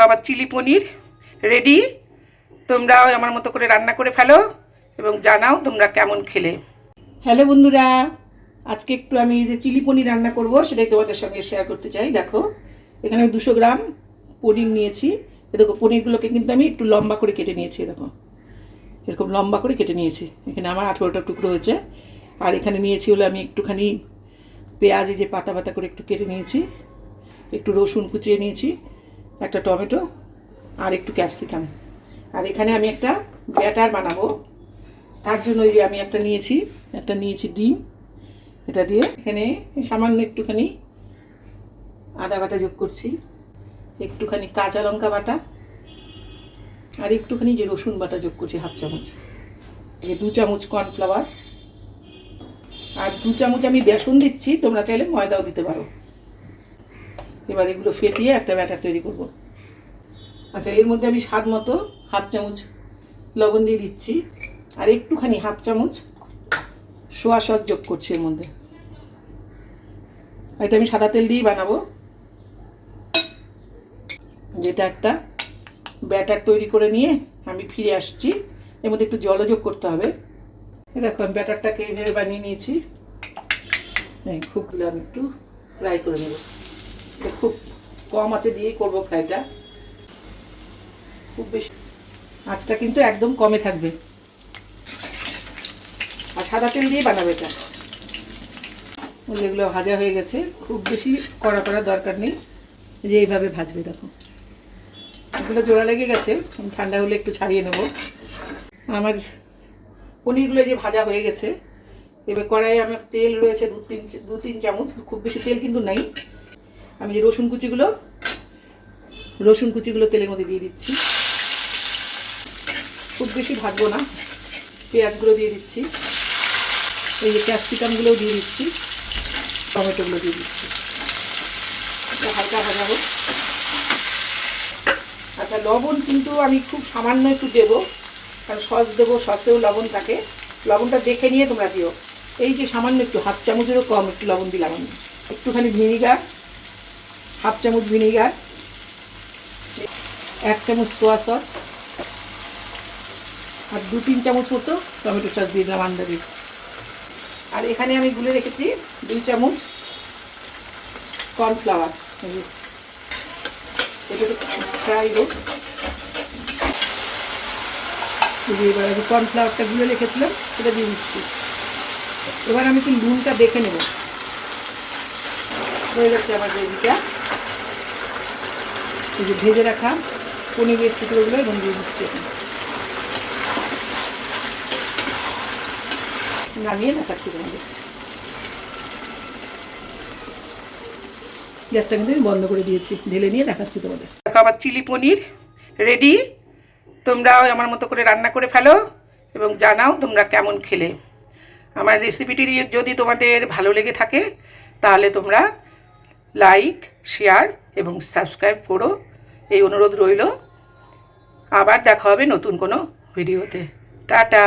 দেখো চিলি পনির রেডি তোমরাও আমার মতো করে রান্না করে ফেলো এবং জানাও তোমরা কেমন খেলে। হ্যালো বন্ধুরা, আজকে একটু আমি যে চিলি পনির রান্না করব সেটাই তোমাদের সঙ্গে শেয়ার করতে চাই। দেখো, এখানে দুশো গ্রাম পনির নিয়েছি। দেখো, পনিরগুলোকে কিন্তু আমি একটু লম্বা করে কেটে নিয়েছি দেখো। এরকম লম্বা করে কেটে নিয়েছি। এখানে আমার আঠেরোটা টুকরো হয়েছে। আর এখানে নিয়েছি হলো আমি একটুখানি পেঁয়াজ যে পাতা পাতা করে একটু কেটে নিয়েছি। একটু রসুন কুচিয়ে নিয়েছি। একটা টমেটো আর একটু ক্যাপসিকাম। আর এখানে আমি একটা ব্যাটার বানাবো। তার জন্য ওই যে আমি একটা নিয়েছি একটা নিয়েছি ডিম। এটা দিয়ে এখানে সামান্য একটুখানি আদা বাটা যোগ করছি, একটুখানি কাঁচা লঙ্কা বাটা, আর একটুখানি যে রসুন বাটা যোগ করছি হাফ চামচ। এই দু চামচ কর্নফ্লাওয়ার। আর দু চামচ আমি বেসন দিচ্ছি, তোমরা চাইলে ময়দাও দিতে পারো। এবার এগুলো ফেটিয়ে একটা ব্যাটার তৈরি করব। আচ্ছা এর মধ্যে আমি স্বাদ মতো হাফ চামচ লবণ দিয়ে দিচ্ছি। আর একটুখানি হাফ চামচ সোয়া সস যোগ করছি এর মধ্যে। এটা আমি সাদা তেল দিয়েই বানাবো। যেটা একটা ব্যাটার তৈরি করে নিয়ে আমি ফিরে আসছি। এর মধ্যে একটু জলও যোগ করতে হবে। দেখো, আমি ব্যাটারটাকে এইভাবে বানিয়ে নিয়েছি। হ্যাঁ খুব আমি একটু ফ্রাই করে নেব। খুব কম আছে দিয়েই করব ফ্রাইটা। খুব বেশি। আঁচটা কিন্তু একদম কমে থাকবে। আর সাদা তেল দিয়ে বানাবে এটা। এগুলো ভাজা হয়ে গেছে। খুব বেশি কড়া করার দরকার নেই। যে এইভাবে ভাজবে, দেখো। এগুলো জোড়া লেগে গেছে। ঠান্ডা হলে একটু ছাড়িয়ে নেব। আমার পনিরগুলো যে ভাজা হয়ে গেছে। এবার কড়াইয়ে আমার তেল রয়েছে দু তিন দু তিন চামচ। খুব বেশি তেল কিন্তু নেই। আমি যে রসুন কুচিগুলো রসুন কুচিগুলো তেলের মধ্যে দিয়ে দিচ্ছি। খুব বেশি ভাজবো না, পেঁয়াজগুলো দিয়ে দিচ্ছি। এই যে ক্যাপসিকামগুলোও দিয়ে দিচ্ছি, টমেটোগুলো দিয়ে দিচ্ছি। হালকা ভাজাবো। আচ্ছা লবণ কিন্তু আমি খুব সামান্য একটু দেবো, কারণ সস দেবো, সসেও লবণ থাকে। লবণটা দেখে নিয়ে তোমরা দিও। এই যে সামান্য একটু হাফ চামচেরও কম একটু লবণ দিলাম আমি। একটুখানি ভিনিগার হাফ চামচ ভিনিগার, এক চামচ সোয়া সস আর দু তিন চামচ মতো টমেটো সস দিয়ে দিলাম আন্দাজে আর এখানে আমি গুলে রেখেছি দুই চামচ কর্নফ্লাওয়ার এটা একটু ফ্রাই এবার আমি কর্নফ্লাওয়ারটা গুলে রেখেছিলাম সেটা দিয়ে দিচ্ছি। এবার আমি কি নুনটা দেখে নেব। হয়ে গেছে আমার গ্রেভিটা এই যে ভেজে রাখা পনিরের টুকরোগুলো এবং দিয়ে দিচ্ছি নামিয়ে দেখাচ্ছি তোমাদের। গ্যাসটা কিন্তু আমি বন্ধ করে দিয়েছি, ঢেলে নিয়ে দেখাচ্ছি তোমাদের। আবার চিলি পনির রেডি। তোমরাও আমার মতো করে রান্না করে ফেলো এবং জানাও তোমরা কেমন খেলে। আমার রেসিপিটি যদি তোমাদের ভালো লেগে থাকে, তাহলে তোমরা লাইক শেয়ার এবং সাবস্ক্রাইব করো। এই অনুরোধ রইল। আবার দেখা হবে নতুন কোনো ভিডিওতে। টাটা।